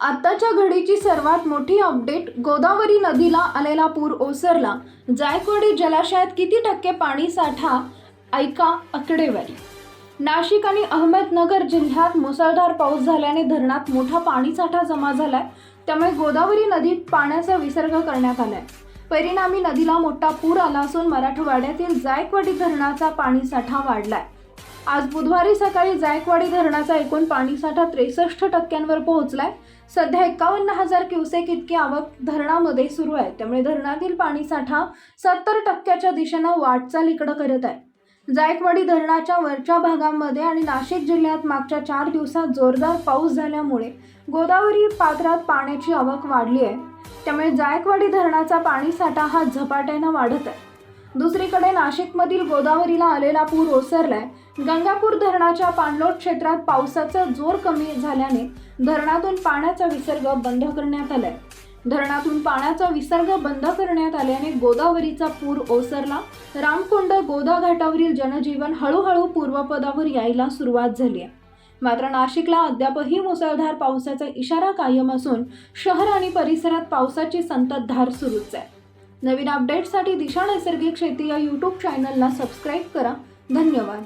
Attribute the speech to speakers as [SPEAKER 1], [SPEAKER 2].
[SPEAKER 1] आत्ताच्या घडीची सर्वात मोठी अपडेट गोदावरी नदीला आलेला पूर ओसरला. जायकवाडी जलाशयात किती टक्के पाणी साठा? ऐका आकडेवारी. नाशिक आणि अहमदनगर जिल्ह्यात मुसळधार पाऊस झाल्याने धरणात मोठा पाणीसाठा जमा झालाय. त्यामुळे गोदावरी नदीत पाण्याचा विसर्ग करण्यात आलाय. परिणामी नदीला मोठा पूर आला असून मराठवाड्यातील जायकवाडी धरणाचा पाणीसाठा वाढलाय. आज बुधवारी सकाळी जायकवाडी धरणाचा एकूण पाणीसाठा त्रेसष्ट टक्क्यांवर पोहोचलाय. सध्या एकावन्न हजार क्युसेक इतकी आवक धरणामध्ये सुरू आहे. त्यामुळे धरणातील पाणीसाठा सत्तर टक्क्याच्या दिशेनं वाटचालीकडे करत आहे. जायकवाडी धरणाच्या वरच्या भागांमध्ये आणि नाशिक जिल्ह्यात मागच्या चार दिवसात जोरदार पाऊस झाल्यामुळे गोदावरी पात्रात पाण्याची आवक वाढली आहे. त्यामुळे जायकवाडी धरणाचा पाणीसाठा हा झपाट्यानं वाढत आहे. दुसरीकडे नाशिकमधील गोदावरीला आलेला पूर ओसरलाय. गंगापूर धरणाच्या पाणलोट क्षेत्रात पावसाचा जोर कमी झाल्याने धरणातून पाण्याचा विसर्ग बंद करण्यात आलाय. धरणातून पाण्याचा विसर्ग बंद करण्यात आल्याने गोदावरीचा पूर ओसरला. रामकुंड गोदा घाटावरील जनजीवन हळूहळू पूर्वपदावर यायला सुरुवात झाली आहे मात्र नाशिकला अद्यापही मुसळधार पावसाचा इशारा कायम असून शहर आणि परिसरात पावसाची संततधार सुरूच आहे. नवीन अपडेटसाठी दिशा नैसर्गिक शेती या यूट्यूब चॅनलला सबस्क्राईब करा. धन्यवाद.